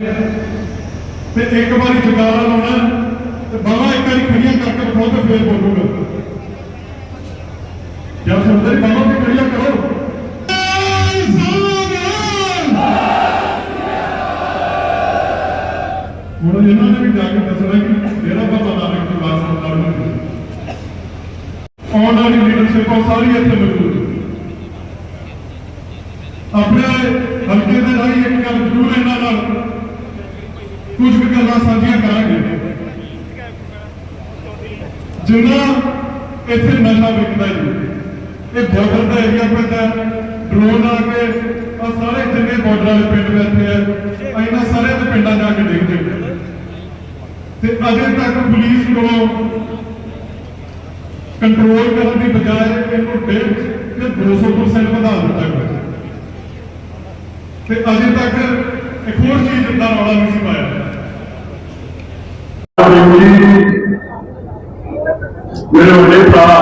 ਤੇ ਇੱਕ ਵਾਰੀ ਜਗਾਰਾ ਲਾਉਣਾ ਤੇ ਬਾਹਾਂ ਇੱਕ ਵਾਰੀ ਖੜੀਆਂ ਕਰਕੇ ਦਿਖਾਓ ਤੇ ਫੇਰ ਬੋਲੂਗਾ। ਜਦ ਸੁਣਦੇ ਬਾਹਾਂ ਤੇ ਖੜੀਆਂ ਕਰੋ। ਹੁਣ ਇਹਨਾਂ ਨੇ ਵੀ ਜਾ ਕੇ ਦੱਸਣਾ ਕਿ ਜਿਹੜਾ ਬਾਬਾ ਨਾਨਕ ਦੀ ਬਾਤ ਸੁਣਦਾ ਨਹੀਂ ਆਉਣ ਵਾਲੀ ਲੀਡਰਸ਼ਿਪ ਉਹ ਸਾਰੀ ਇੱਥੇ ਮੌਜੂਦ ਆਪਣੇ ਹਲਕੇ ਦੇ ਰਾਹੀਂ ਇੱਕ ਗੱਲ ਜ਼ਰੂਰ ਇਹਨਾਂ ਨਾਲ ਕੁਝ ਕੁ ਗੱਲਾਂ ਸਾਂਝੀਆਂ ਕਰਾਂਗੇ। ਜਿੰਨਾ ਇੱਥੇ ਨਸ਼ਾ ਵਿਕਦਾ ਜੀ, ਇਹ ਬਾਰਡਰ ਦਾ ਏਰੀਆ ਪੈਂਦਾ ਡਰੋਨ ਆ ਕੇ ਆ ਸਾਰੇ ਜਿੰਨੇ ਬਾਰਡਰ ਵਾਲੇ ਪਿੰਡ ਬੈਠੇ ਆ, ਇਹਨਾਂ ਸਾਰੇ ਦੇ ਪਿੰਡਾਂ ਜਾ ਕੇ ਦੇਖਦੇ ਤੇ ਅਜੇ ਤੱਕ ਪੁਲਿਸ ਕੋਲੋਂ ਕੰਟਰੋਲ ਕਰਨ ਦੀ ਬਜਾਏ ਇਹਨੂੰ ਡੇਢ ਤੇ 200% ਵਧਾ ਦਿੱਤਾ ਗਿਆ। ਤੇ ਅਜੇ ਤੱਕ ਇੱਕ ਹੋਰ ਚੀਜ਼ ਦਾ ਰੌਲਾ ਨਹੀਂ ਸੀ ਪਾਇਆ। ਮੇਰੇ ਵੱਡੇ ਭਰਾ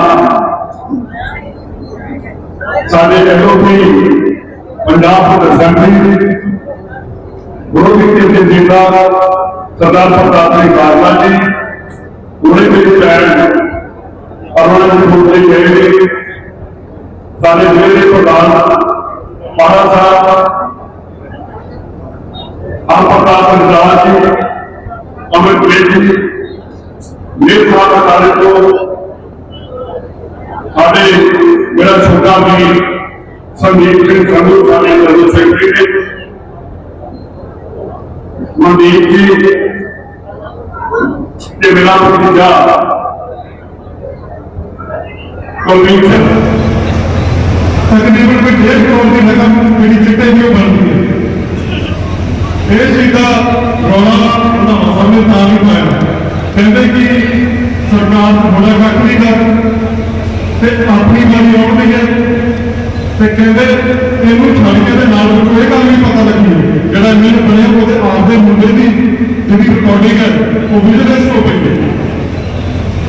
ਸਾਡੇ ਐਡਵੋਕੇਟ ਪੰਜਾਬ ਦੇ ਅਸੈਂਬਲੀ ਬਹੁਤ ਹੀ ਤੇਜ਼ੀ ਜਿੰਦਾ ਸਰਦਾਰ ਪ੍ਰਤਾਪ ਸਿੰਘ ਬਾਜਵਾ ਜੀ ਉਹਨੇ ਮੇਰੇ ਪੈਰ ਅਰਵਣ ਦੇ ਮੁੱਦੇ ਗਏ ਨੇ ਸਾਡੇ ਜ਼ਿਲ੍ਹੇ ਦੇ ਪ੍ਰਧਾਨ ਮਹਾਰਾਜ ਸਾਹਿਬ ਆਪ ਪ੍ਰਤਾਪ ਪੰਜਾਬ ਜੀ ਅਮਰ ਜੀ ਮੇਰੇ ਸਾਥ ਸਾਰੇ ਤੋਂ ਸਾਡੇ ਮੇਰਾ ਛੋਟਾ ਵੀ ਸੰਦੀਪ ਸਿੰਘ ਸੰਧੂ ਸਾਡੇ ਜਨਰਲ ਸੈਕਟਰੀ ਨੇ ਮਨਦੀਪ ਜੀ ਤੇ ਮੇਰਾ ਭਤੀਜਾ ਕੁਲਦੀਪ ਸਿੰਘ ਤਕਰੀਬਨ ਕੋਈ ਡੇਢ ਕਰੋੜ ਦੀ ਰਕਮ ਜਿਹੜੀ ਚਿੱਟੇ ਦੀ ਉਹ ਬਣਦੀ ਹੈ ਇਹ ਸਿੱਧਾ ਰੌਲਾ ਉਹਨਾਂ ਸਾਹਮਣੇ ਤਾਂ ਨਹੀਂ ਪਾਇਆ। ਕਹਿੰਦੇ ਕਿ ਸਰਕਾਰ ਥੋੜਾ ਕੱਟ ਨਹੀਂ ਕਰ ਤੇ ਆਪਣੀ ਵਾਰੀ ਆਉਣੀ ਹੈ। ਤੇ ਕਹਿੰਦੇ ਇਹਨੂੰ ਛੱਡ ਕੇ ਦੇ ਨਾਲ ਕੋਈ ਗੱਲ ਨਹੀਂ ਪਤਾ ਲੱਗੀ। ਜਿਹੜਾ ਮੈਨੂੰ ਬਣਿਆ ਉਹਦੇ ਆਪਦੇ ਮੁੰਡੇ ਦੀ ਜਿਹੜੀ ਰਿਕਾਰਡਿੰਗ ਹੈ, ਉਹ ਵਿਜੀਲੈਂਸ ਤੋਂ ਪਈ ਹੈ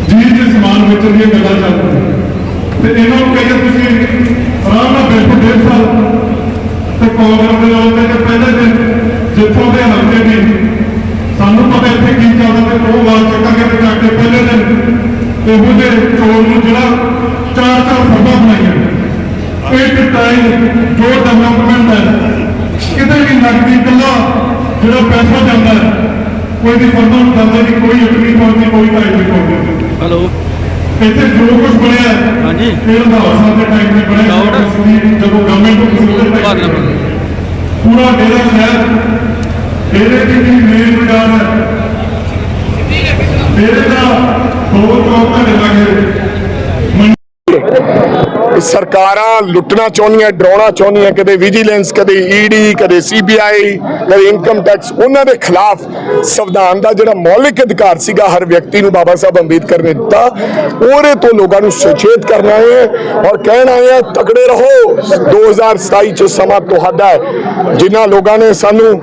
ਜੀ ਸਮਾਨ ਵੇਚਣ ਦੀਆਂ ਗੱਲਾਂ ਚੱਲਦੀਆਂ ਤੇ ਇਹਨਾਂ ਨੂੰ ਕਹੀਏ ਤੁਸੀਂ ਆਰਾਮ ਨਾਲ ਬੈਠੋ ਡੇਢ ਸਾਲ ਤੇ ਕਾਂਗਰਸ ਦੇ ਨਾਲ ਤੇ ਪਹਿਲੇ ਦਿਨ ਜਿੱਥੋਂ ਦੇ ਹਲਕੇ ਦੀ ਸਾਨੂੰ ਪਤਾ ਇੱਥੇ ਕੀ ਚੱਲਦਾ ਤੇ ਉਹ ਵਾਰ ਚੱਕਾਂਗੇ ਤੇ ਜਾ ਕੇ ਪਹਿਲੇ ਦਿਨ ਇਹੋ ਜਿਹੇ ਚੋਰ ਨੂੰ ਜਿਹੜਾ ਚਾਰ ਚਾਰ ਫਰਮਾਂ ਬਣਾਈਆਂ। ਇੱਕ ਟਾਈਮ ਜੋ ਡਿਵੈਲਪਮੈਂਟ ਹੈ ਕਿਤੇ ਵੀ ਨਕਦੀ ਕੱਲਾ ਜਿਹੜਾ ਪੈਸਾ ਜਾਂਦਾ ਹੈ ਕੋਈ ਦੀ ਫਰਮਾਂ ਨੂੰ ਜਾਂਦਾ ਨਹੀਂ ਕੋਈ ਅਟਨੀ ਪਹੁੰਚਦੀ ਕੋਈ ਟਾਈਮ ਨਹੀਂ ਪਹੁੰਚਦੀ ਹੈਲੋ ਇੱਥੇ ਜੋ ਕੁਝ ਬਣਿਆ ਹਾਂਜੀ। ਇਹ ਸਾਹਿਬ ਦੇ ਟਾਈਮ ਤੇ ਬਣਿਆ ਜਦੋਂ ਗਵਰਨਮੈਂਟ ਨੂੰ ਦੇ। ਪੂਰਾ ਡੇਰਾ ਸ਼ਹਿਰ ਡੇਰੇ ਦੀ ਜਿਹੜੀ ਮੇਨ ਬਾਜ਼ਾਰ ਹੈ? ਡੇਰੇ ਦਾ ਦੋ ਚੌਕ ਘੰਟੇ ਸਰਕਾਰਾਂ ਲੁੱਟਣਾ ਚਾਹੁੰਦੀਆਂ, ਡਰਾਉਣਾ ਚਾਹੁੰਦੀਆਂ, ਕਦੇ ਵਿਜੀਲੈਂਸ ਕਦੇ ਈਡੀ ਕਦੇ ਸੀਬੀਆਈ ਕਦੇ ਇਨਕਮ ਟੈਕਸ ਉਹਨਾਂ ਦੇ ਖਿਲਾਫ ਸੰਵਿਧਾਨ ਦਾ ਜਿਹੜਾ ਮੌਲਿਕ ਅਧਿਕਾਰ ਸੀਗਾ ਹਰ ਵਿਅਕਤੀ ਨੂੰ ਬਾਬਾ ਸਾਹਿਬ ਅੰਬੇਦਕਰ ਨੇ ਦਿੱਤਾ। ਉਹਦੇ ਤੋਂ ਲੋਕਾਂ ਨੂੰ ਸੁਚੇਤ ਕਰਨਾ ਹੈ ਔਰ ਕਹਿਣਾ ਹੈ, ਤਕੜੇ ਰਹੋ। 2027 ਚ ਸਮਾਂ ਤੁਹਾਡਾ ਹੈ। ਜਿਨ੍ਹਾਂ ਲੋਕਾਂ ਨੇ ਸਾਨੂੰ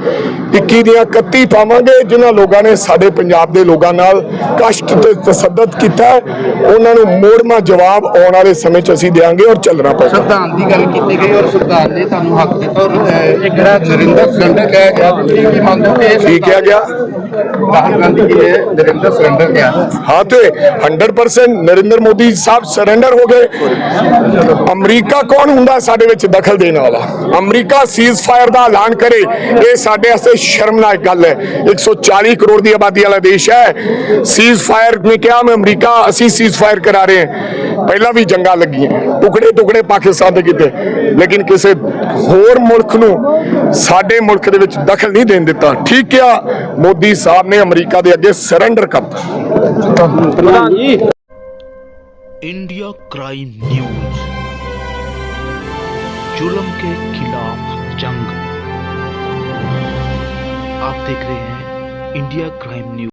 21 ਦੀਆਂ 31 ਪਾਵਾਂਗੇ, ਜਿਨ੍ਹਾਂ ਲੋਕਾਂ ਨੇ ਸਾਡੇ ਪੰਜਾਬ ਦੇ ਲੋਕਾਂ ਨਾਲ ਕਸ਼ਟ ਤੇ ਤਸੱਦਦ ਕੀਤਾ ਉਹਨਾਂ ਨੂੰ ਮੋੜਮਾ ਜਵਾਬ ਆਉਣ ਵਾਲੇ ਸਮੇਂ 'ਚ ਅਸੀਂ ਦੇਵਾਂਗੇ ਔਰ ਚੱਲਣਾ ਪਏਗਾ ਸੰਵਿਧਾਨ ਦੀ ਗੱਲ ਕੀਤੀ ਗਈ ਔਰ ਸੰਵਿਧਾਨ ਨੇ ਤੁਹਾਨੂੰ ਹੱਕ ਦਿੱਤਾ ਔਰ ਜਿਹੜਾ ਨਰਿੰਦਰ ਸਰੰਡਰ ਕਿਹਾ ਇਹ ਕੀ ਕਿਹਾ ਗਿਆ? ਰਾਹੁਲ ਗਾਂਧੀ ਜੀ ਨੇ ਨਰਿੰਦਰ ਸਰੰਡਰ ਕਿਹਾ। ਹਾਂ ਤੇ 100% ਨਰਿੰਦਰ ਮੋਦੀ ਸਾਹਿਬ ਸਰੈਂਡਰ ਹੋ ਗਏ। ਅਮਰੀਕਾ ਕੌਣ ਹੁੰਦਾ ਸਾਡੇ ਵਿੱਚ ਦਖਲ ਦੇਣ ਵਾਲਾ? ਅਮਰੀਕਾ ਸੀਜ਼ ਫਾਇਰ ਦਾ ਐਲਾਨ ਕਰੇ ਇਹ ਸਾਡੇ ਵਾਸਤੇ ਸ਼ਰਮਨਾਕ ਗੱਲ ਹੈ। 140 ਕਰੋੜ ਦੀ ਆਬਾਦੀ ਵਾਲਾ ਦੇਸ਼ ਹੈ। ਸੀਜ਼ ਫਾਇਰ ਨੇ ਕਿਹਾ ਮੈਂ ਅਮਰੀਕਾ ਅਸੀਂ ਸੀਜ਼ ਫਾਇਰ ਕਰਾ ਰਹੇ ਹਾਂ। ਪਹਿਲਾਂ ਵੀ ਜੰਗਾਂ ਲੱਗੀਆਂ ਟੁਕੜੇ ਟੁਕੜੇ ਪਾਕਿਸਤਾਨ ਦੇ ਕੀਤੇ ਲੇਕਿਨ ਕਿਸੇ ਹੋਰ ਮੁਲਕ ਨੂੰ ਸਾਡੇ ਮੁਲਕ ਦੇ ਵਿੱਚ ਦਖਲ ਨਹੀਂ ਦੇਣ ਦਿੱਤਾ ਠੀਕ ਆ ਮੋਦੀ ਸਾਹਿਬ ਨੇ ਅਮਰੀਕਾ ਦੇ ਅੱਗੇ ਸਰੈਂਡਰ ਕਰਤਾ इंडिया क्राइम न्यूज जुल्म के खिलाफ जंग आप देख रहे हैं इंडिया क्राइम न्यूज